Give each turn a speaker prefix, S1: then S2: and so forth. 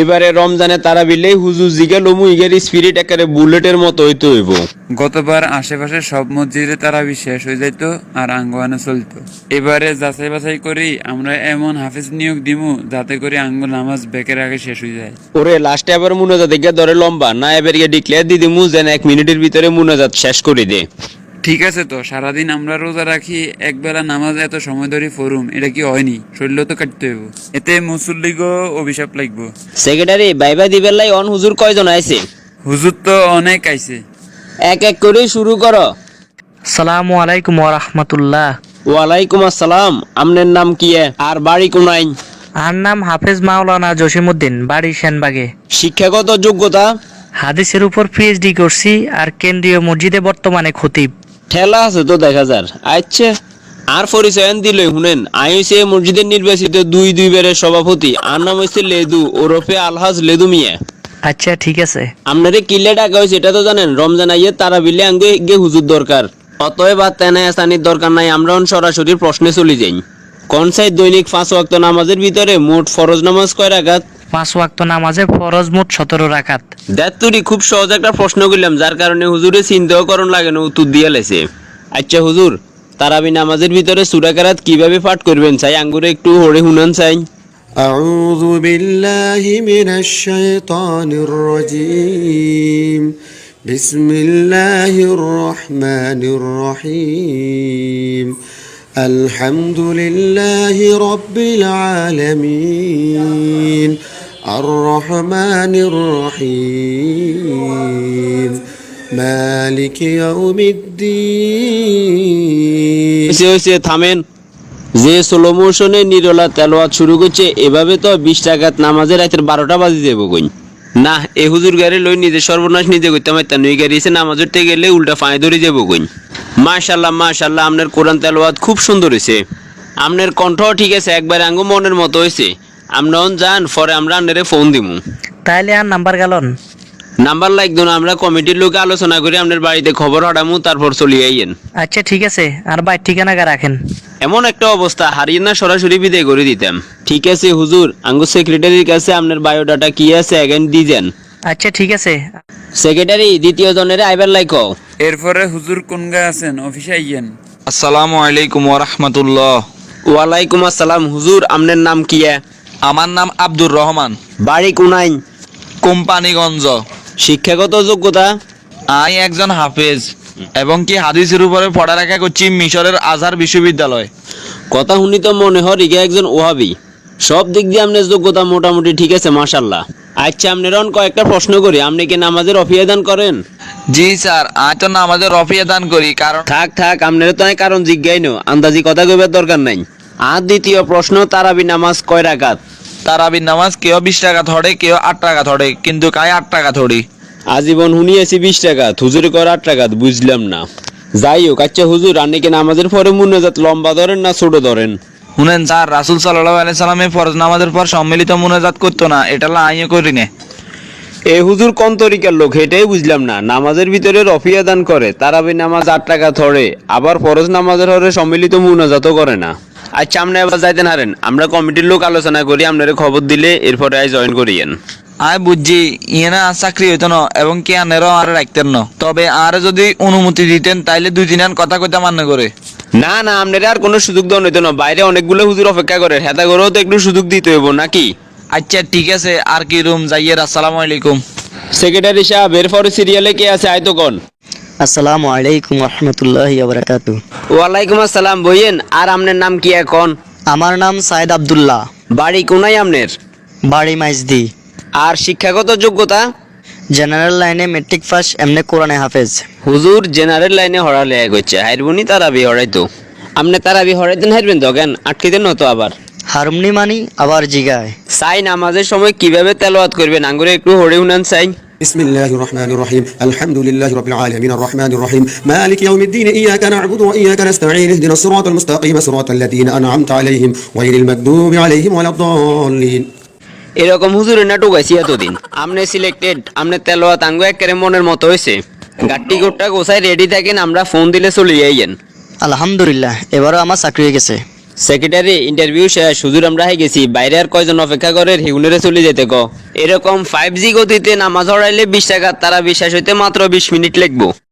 S1: এবারে রমজানে তারা বিলেই হুজুর জিগা লমু ইগের স্পিরিট একেবারে বুলেটের মতো হইতে হইব।
S2: গতবার আশেপাশে সব মসজিদে তারাবি শেষ হয়ে যাইতো আর আঙ্গোয়ানে চলতো। এবারে যাচাই বাছাই করি আমরা এমন হাফিজ নিয়োগ দিমু যাতে করে আঙ্গ নামাজ বেকের আগে শেষ হয়ে যায়।
S1: ওরে লাস্টে আবার মুনাজাত দিকে ধরে লম্বা না এবার গিয়ে ডিক্লেয়ার দিয়ে দিমু যেন এক মিনিটের ভিতরে মুনাজাত শেষ করে দে।
S2: ঠিক আছে তো সারাদিন আমরা রোজা রাখি একবেলা নামাজ এত সময় ধরে ফরুম এটা কি হয়নি? শরীর তো কাটতে হইব। এতে মুসল্লিগো অভিশাপ লাগবো।
S1: সেক্রেটারি বাইবা দিবের লাই অন হুজুর কয়জন আইছে?
S2: হুজুর তো অনেক আইছে।
S1: এক এক করে শুরু করো।
S3: সালামু আলাইকুম ওরহমতুল্লাহ
S1: ওয়ালাইকুম আসসালাম আমনের নাম কি এ? আর বাড়ি কোনাই
S3: আর নাম হাফেজ মাওলানা জসিমউদ্দিন বাড়ি সেনবাগে।
S1: শিক্ষাগত যোগ্যতা?
S3: হাদিসের উপর পিএইচডি করছি আর কেন্দ্রীয় মসজিদে বর্তমানে খতিব।
S1: ঠেলা আছে তো দেখা যার। আচ্ছা আর পরিচয়ন দিলে শুনেন আইসি মসজিদের নির্বাচিত দুই দুইবারের সভাপতি। আর নাম হচ্ছে লেদু ওরফে আলহাজ লেদু মিয়া।
S3: আচ্ছা ঠিক আছে।
S1: আপনারে কিলে ডাকা হয়েছে এটা তো জানেন রমজান আইয়ে তারা বিলে আঙ্গে গে হুজুর দরকার। অতএব আর তেনে আসানির দরকার নাই আমরা সরাসরি প্রশ্নে চলে যাই। কোন সাইড দৈনিক পাঁচ ওয়াক্ত নামাজের ভিতরে মোট ফরজ নামাজ কয় রাখাত
S3: পাঁচ ওয়াক্ত নামাজে ফরজ মোট সতেরো রাকাত
S1: দেতুরি খুব সহজ একটা প্রশ্ন করলাম যার কারণে হুজুরে চিন্তাও করণ লাগে না উত্তর দিয়ে লেছে আচ্ছা হুজুর তারাবি নামাজের ভিতরে সুরাকারাত কিভাবে পাঠ করবেন চাই আঙ্গুরে একটু হরে হুনান চাই
S4: أعوذ بالله من الشيطان الرجيم بسم الله الرحمن الرحيم الحمد لله رب العالمين الرحمن الرحيم مالك يوم الدين
S1: হয়েছে হয়েছে থামেন যে স্লো মোশনে নিরলা তেলোয়াত শুরু করছে এভাবে তো বিশ টাকাত নামাজে রাতের বারোটা বাজে যাবো কই না এ হুজুর গাড়ি লই নিজে সর্বনাশ নিজে করতে পারতাম এই গাড়ি এসে নামাজের থেকে গেলে উল্টা ফাঁয়ে ধরে যাবো কই মাশাল্লাহ মাশাল্লাহ আপনার কোরআন তেলোয়াত খুব সুন্দর হয়েছে আপনার কণ্ঠ ঠিক আছে একবার আঙ্গু মনের মতো হয়েছে আমরা যান পরে আমরা আপনারে ফোন দিমু।
S3: তাইলে আর নাম্বার গেলন?
S1: নাম্বার লাগতো না আমরা কমিটির লোকে আলোচনা করে আপনার বাড়িতে খবর হটামু তারপর চলিয়ে আইয়েন।
S3: আচ্ছা ঠিক আছে আর বাইর ঠিকানা গা রাখেন।
S1: এমন একটা অবস্থা হারিয়ে না সরাসরি বিদায় করে দিতাম। ঠিক আছে হুজুর আঙ্গু সেক্রেটারির কাছে আপনার বায়োডাটা কি আছে এগেন দিয়েন
S3: আচ্ছা ঠিক আছে।
S1: সেক্রেটারি দ্বিতীয় জনের আইবার লাইক
S2: এরপরে হুজুর কোন গা আছেন? অফিসে আইয়েন।
S5: আসসালামু আলাইকুম ওরহমতুল্লাহ
S1: ওয়ালাইকুম আসসালাম হুজুর আপনার নাম কি?
S5: আমার নাম আব্দুর রহমান।
S1: বাড়ি কোনাই
S5: কোম্পানিগঞ্জ।
S1: শিক্ষাগত যোগ্যতা?
S5: আমি একজন হাফেজ এবং কি হাদিসের উপরে পড়ালেখা করছি মিশরের আজহার বিশ্ববিদ্যালয়।
S1: কথা শুনি তো মনে হয় রিগে একজন ওহাবি সব দিক দিয়ে আপনার যোগ্যতা মোটামুটি ঠিক আছে মাশাল্লাহ। আচ্ছা আপনার অন কয়েকটা প্রশ্ন করি। আপনি কি নামাজের অফিয়াদান করেন?
S5: জি স্যার আমি তো নামাজের রফিয়া দান করি কারণ
S1: থাক থাক আপনার তো কারণ জিজ্ঞাই নো আন্দাজি কথা কইবার দরকার নাই। আর দ্বিতীয় প্রশ্ন তারাবি নামাজ কয় রাকাত?
S5: তারাবির নামাজ কেউ বিশ টাকা ধরে কেউ আট টাকা ধরে কিন্তু কাই আট টাকা ধরি?
S1: আজীবন শুনিয়েছি বিশ টাকা হুজুরি কর আট টাকা বুঝলাম না। যাই হোক আচ্ছা হুজুর আপনি কি নামাজের পরে মুনাজাত লম্বা ধরেন না ছোট ধরেন?
S5: শুনেন স্যার রাসুল সাল্লাহ আলাইসাল্লামে ফরজ নামাজের পর সম্মিলিত মুনাজাত করতো না এটা আইও করি না।
S1: এ হুজুর কোন তরিকার লোক? এটাই বুঝলাম না। নামাজের ভিতরে রফিয়া দান করে তারাবি নামাজ আট টাকা ধরে আবার ফরজ নামাজের হরে সম্মিলিত মুনাজাতও করে না। আচ্ছা আপনি এবার যাইতেন হারেন। আমরা কমিটির লোক আলোচনা করি আপনারা খবর দিলে এরপরে আই জয়েন করিয়েন।
S5: আমি বুঝছি ইয়েনা আর চাকরি হইতো না এবং কি আনেরও আর রাখতেন না। তবে আর যদি অনুমতি দিতেন তাইলে দুই দিন কথা কইতে মান্য করে।
S1: না না আপনারা আর কোনো সুযোগ দেওয়া হইতো না। বাইরে অনেকগুলো হুজুর অপেক্ষা করে। হেতা করেও তো একটু সুযোগ দিতে হইব নাকি?
S5: আচ্ছা ঠিক আছে। আর কি রুম? যাইয়ের আসসালামু আলাইকুম।
S1: সেক্রেটারি সাহেব এরপরে সিরিয়ালে কে আছে আয় তো কোন।
S6: আসসালামু আলাইকুম রহমতুল্লাহ বারাকাতু
S1: ওয়ালাইকুম আসসালাম বইয়েন আর আপনার নাম কি এখন?
S6: আমার নাম সাইদ আব্দুল্লাহ।
S1: বাড়ি কোনাই আপনার
S6: বাড়ি মাইজদি।
S1: আর শিক্ষাগত যোগ্যতা?
S6: জেনারেল লাইনে মেট্রিক পাস এমনি কোরআনে হাফেজ।
S1: হুজুর জেনারেল লাইনে হরালে এক হচ্ছে হাইরবুনি তারাবি হরাইতো। আপনি তারাবি হরাইতেন হারবেন তো কেন? আটকে দেন তো আবার।
S6: হারমনি মানি আবার জিগায়।
S1: সাই নামাজের সময় কীভাবে তেলাওয়াত করবেন? আঙ্গুরে একটু হরে উনান সাই।
S4: بسم الله الرحمن الرحيم الحمد لله رب العالمين الرحمن الرحيم مالك يوم الدين إياك نعبد وإياك نستعين اهدنا الصراط المستقيم صراط الذين أنعمت عليهم غير المغضوب عليهم ولا الضالين
S1: এরকম হুজুরের নাটক আছে এতদিন আমনে সিলেক্টেড আমনে তেলাওয়াত আঙ্গু একেবারে মনের মতো হয়েছে গাট্টি গোট্টা গোসাই রেডি থাকেন আমরা ফোন দিলে চলে যাইয়েন
S6: আলহামদুলিল্লাহ এবারও আমার চাকরি হয়ে গেছে
S1: সেক্রেটারি ইন্টারভিউ শেষ। সুদূর আমরা হয়ে গেছি। বাইরে আর কয়জন অপেক্ষা করে? রেগুলারে চলে যেতে ক। এরকম ফাইভ জি গতিতে নামাজ হড়াইলে বিশ টাকা, তারা বিশ্বাস হইতে মাত্র বিশ মিনিট লাগবো।